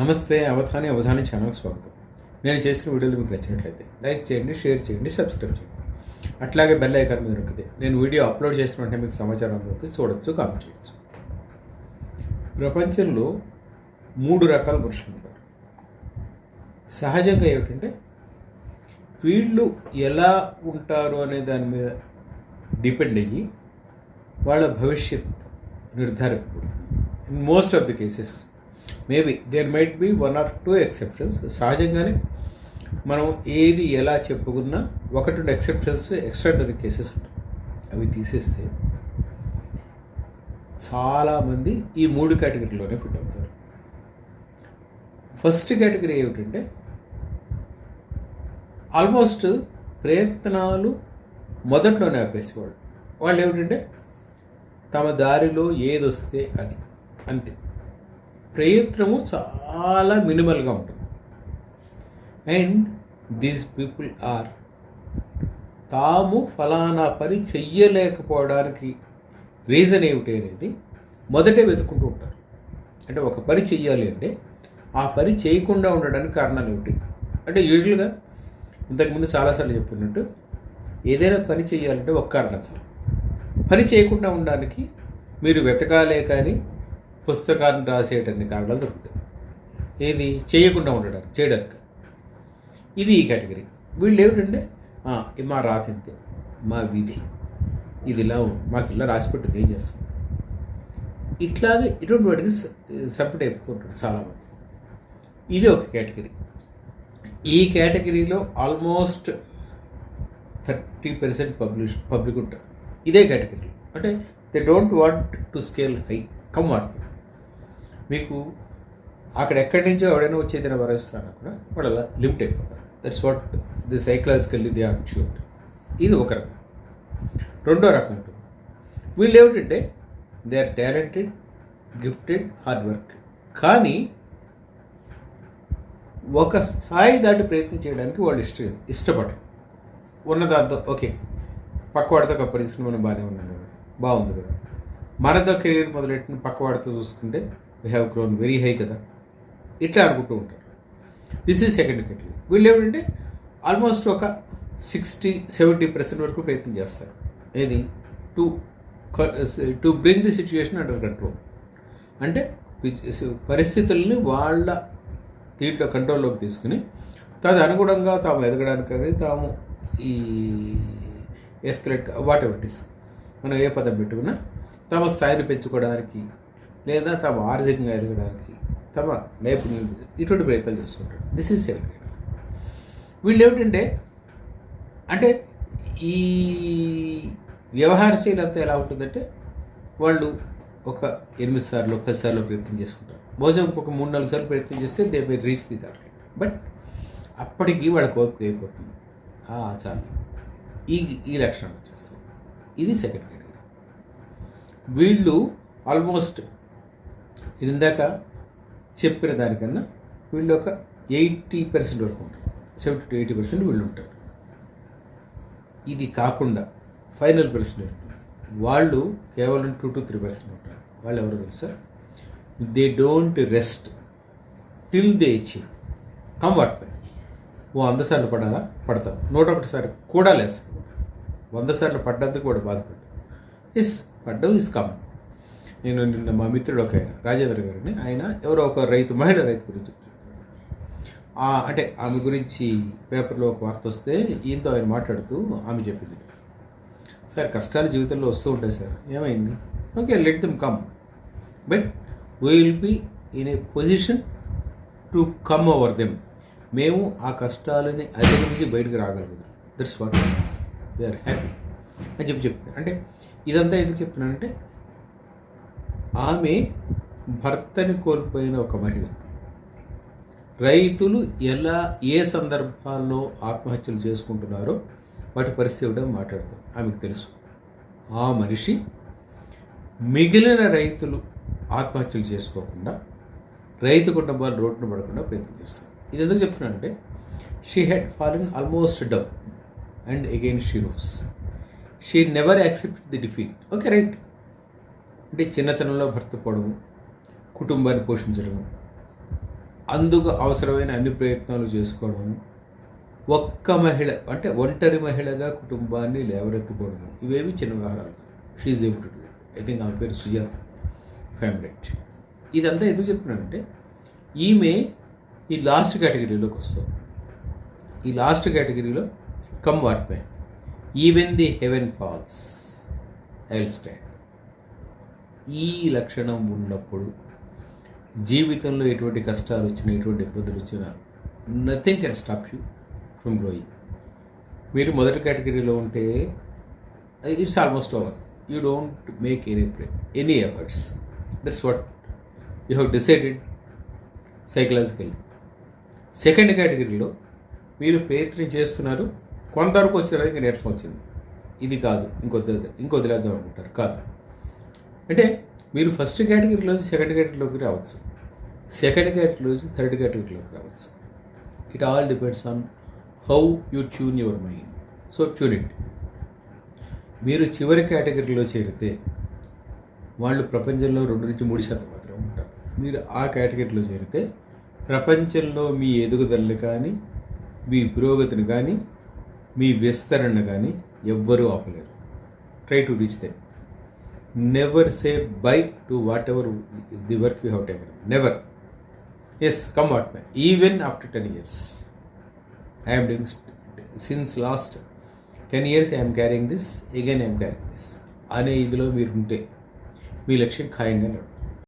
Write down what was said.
నమస్తే అవధాని అవధాని ఛానల్ స్వాగతం. నేను చేసిన వీడియోలు మీకు నచ్చినట్లయితే లైక్ చేయండి షేర్ చేయండి సబ్స్క్రైబ్ చేయండి. అట్లాగే బెల్ ఐకాన్ మీద నొక్కితే నేను వీడియో అప్లోడ్ చేసిన వెంటనే మీకు సమాచారం అందుతుంది చూడొచ్చు కామెంట్ చేయొచ్చు. ప్రపంచంలో మూడు రకాల మనుషులు ఉంటారు సహజంగా ఏమిటంటే వీళ్ళు ఎలా ఉంటారు అనే దాని మీద డిపెండ్ అయ్యి వాళ్ళ భవిష్యత్ నిర్ధారింపబడుతుంది in most of the cases maybe there might be one or two exceptions సహజంగానే మనం ఏది ఎలా చెప్పుకున్నా ఒకటి రెండు ఎక్సెప్షన్స్ ఎక్స్ట్రాడనరీ కేసెస్ ఉంటాయి. అవి తీసేస్తే చాలామంది ఈ మూడు కేటగిరీలోనే ఫిట్ అవుతారు. ఫస్ట్ కేటగిరీ ఏమిటంటే ఆల్మోస్ట్ ప్రయత్నాలు మొదట్లోనే ఆపేసేవాళ్ళు. వాళ్ళు ఏమిటంటే తమ దారిలో ఏది వస్తే అది. అంతే. ప్రయత్నము చాలా మినిమల్గా ఉంటుంది. అండ్ దీస్ పీపుల్ ఆర్ తాము ఫలానా పని చెయ్యలేకపోవడానికి రీజన్ ఏమిటి అనేది మొదటే వెతుక్కుంటూ ఉంటారు. అంటే ఒక పని చెయ్యాలి అంటే ఆ పని చేయకుండా ఉండడానికి కారణాలు ఏమిటి? అంటే యూజువల్గా ఇంతకుముందు చాలాసార్లు చెప్పినట్టు ఏదైనా పని చేయాలంటే ఒక కారణం సార్ పని చేయకుండా ఉండడానికి మీరు వెతకాలే కానీ పుస్తకాన్ని రాసేటన్ని కారణాలు దొరుకుతాయి. ఏది? చేయకుండా ఉండడానికి చేయడానికి. ఇది ఈ కేటగిరీ. వీళ్ళు ఏమిటంటే మా రాతింతే మా విధి. ఇది ఇలా ఉంది మాకు ఇలా రాసిపెట్టింది ఏం చేస్తాం. ఇట్లాగే ఇటువంటి వాటికి సపరేట్ అయిపోతుంటారు చాలామంది. ఇది ఒక కేటగిరీ. ఈ కేటగిరీలో almost thirty percent publish public ఉంటారు. ఇదే కేటగిరీ అంటే they don't want to scale high. Come what మీకు అక్కడ ఎక్కడి నుంచో ఎవడైనా వచ్చేదైనా వరస్తానా కూడా వాళ్ళు అలా లిమిట్ అయిపోతారు. That's what the psychologically the are shoot ఇది ఒక రకం. రెండో రకం ఉంటుంది. వీళ్ళు ఏమిటంటే they are talented gifted hard work కానీ ఒక స్థాయి దాటి ప్రయత్నం చేయడానికి వాళ్ళు ఇష్ట ఇష్టపడరు. ఉన్న దాంతో ఓకే పక్కవాడితో కంపారిజన్ మనం బాగానే ఉన్నాం కదా. బాగుంది కదా. మనతో కెరీర్ మొదలెట్టిన పక్కవాడితో చూసుకుంటే we have grown very high కదా. ఇట్లా అనుకుంటూ ఉంటారు. దిస్ ఈజ్ సెకండ్ కేటగిరీ వీళ్ళు ఏమిటంటే ఆల్మోస్ట్ ఒక సిక్స్టీ సెవెంటీ పర్సెంట్ వరకు ప్రయత్నం చేస్తారు. ఏది? To to bring the situation under control అంటే పరిస్థితుల్ని వాళ్ళ దీంట్లో కంట్రోల్లోకి తీసుకుని తదనుగుణంగా అనుగుణంగా తాము ఎదగడానికి తాము ఈ escalate whatever it is మనం ఏ పదం పెట్టుకున్నా తమ స్థాయిని పెంచుకోవడానికి లేదా తమ ఆర్థికంగా ఎదగడానికి తమ నైపుణ్యం ఇటువంటి ప్రయత్నాలు చేస్తుంటారు. దిస్ ఈజ్ సెకండ్ వీళ్ళు ఏమిటంటే అంటే ఈ వ్యవహార శైలి అంతా ఎలా ఉంటుందంటే వాళ్ళు ఒక ఎనిమిది సార్లు పది సార్లు ప్రయత్నం చేసుకుంటారు. బహుశా ఇంకొక మూడు నాలుగు సార్లు ప్రయత్నం చేస్తే they may reach the target but అప్పటికి వాళ్ళకి ఓపిక అయిపోతుంది. ఆ చాలు. ఈ ఈ లక్షణం వచ్చేస్తుంది. ఇది సెకండ్ కేటగిరీ వీళ్ళు ఆల్మోస్ట్ ఇందాక చెప్పిన దానికన్నా వీళ్ళు ఒక ఎయిటీ పర్సెంట్ వరకు ఉంటారు. సెవెంటీ టు ఎయిటీ పర్సెంట్ వీళ్ళు ఉంటారు. ఇది కాకుండా ఫైనల్ పర్సెంట్ వాళ్ళు కేవలం టూ టు త్రీ పర్సెంట్ ఉంటారు. వాళ్ళు ఎవరు తెలుసా? They don't rest till they achieve come ఓ వంద సార్లు పడాలా? పడతాం నూట ఒకటి కూడా లేస్తాం వంద సార్లు పడ్డందుకు కూడా బాధపడ్డాం ఇస్ పడ్డం ఇస్ కామన్ నేను నిన్న మా మిత్రుడు ఒక ఆయన రాజేంద్ర గారిని ఆయన ఎవరో ఒక రైతు మహిళ రైతు గురించి అంటే ఆమె గురించి పేపర్లో ఒక వార్త వస్తే ఈయనతో ఆయన మాట్లాడుతూ ఆమె చెప్పింది. సార్ కష్టాలు జీవితంలో వస్తూ ఉంటాయి సార్. ఏమైంది? Okay let them come but we will be in a position to come over them మేము ఆ కష్టాలని అధిగమించి బయటకు రాగలుగుతాం. దట్స్ వాట్ వీఆర్ హ్యాపీ అని చెప్పి చెప్తున్నాను అంటే ఇదంతా ఎందుకు చెప్తున్నానంటే ఆమె భర్తని కోల్పోయిన ఒక మహిళ. రైతులు ఎలా ఏ సందర్భాల్లో ఆత్మహత్యలు చేసుకుంటున్నారో వాటి పరిస్థితి కూడా మాట్లాడతాం. ఆమెకు తెలుసు. ఆ మనిషి మిగిలిన రైతులు ఆత్మహత్యలు చేసుకోకుండా రైతు కుటుంబాలు రోడ్డున పడకుండా ప్రయత్నం చేస్తారు ఇది ఎందుకు చెప్తున్నానంటే she had fallen almost down and again she rose she never accept the defeat okay right అంటే చిన్నతనంలో భర్త పోవడము కుటుంబాన్ని పోషించడము అందుకు అవసరమైన అన్ని ప్రయత్నాలు చేసుకోవడము ఒక్క మహిళ అంటే ఒంటరి మహిళగా కుటుంబాన్ని లేవరెత్తుకోవడం ఇవేవి చిన్న వ్యవహారాలు she's able to I think ఆమె పేరు సుజాత ఫేవరెట్ ఇదంతా ఎందుకు చెప్తున్నానంటే ఈమె ఈ లాస్ట్ కేటగిరీలోకి వస్తాం ఈ లాస్ట్ కేటగిరీలో come what may even the heaven falls I will stand ఈ లక్షణం ఉన్నప్పుడు జీవితంలో ఎటువంటి కష్టాలు వచ్చినా ఎటువంటి ఇబ్బందులు వచ్చినా nothing can stop you from growing మీరు మొదటి కేటగిరీలో ఉంటే it's almost over you don't make any pray any efforts that's what you have decided psychologically second కేటగిరీలో మీరు ప్రయత్నం చేస్తున్నారు కొంతవరకు వచ్చిన ఇంకా నీరసం వచ్చింది. ఇది కాదు ఇంకొద్ది ఇంకొద్దిలేద్దాం అనుకుంటారు. కాదు. అంటే మీరు ఫస్ట్ కేటగిరీలోంచి సెకండ్ కేటగిరీలోకి రావచ్చు. సెకండ్ కేటగిరీలోంచి థర్డ్ కేటగిరీలోకి రావచ్చు. It all depends on how you tune your mind so tune it మీరు చివరి కేటగిరీలో చేరితే వాళ్ళు ప్రపంచంలో రెండు నుంచి మూడు శాతం మాత్రమే ఉంటారు. మీరు ఆ కేటగిరీలో చేరితే ప్రపంచంలో మీ ఎదుగుదలని కానీ మీ పురోగతిని కానీ మీ విస్తరణ కానీ ఎవ్వరూ ఆపలేరు. Try to reach them never say bye to whatever the work you however never as come what may even after ten years I'm doing since last ten years I'm carrying this again I'm carrying this అనే ఇదిలో మీరు ఉంటే మీ లక్ష్యం ఖాయంగా నడుపు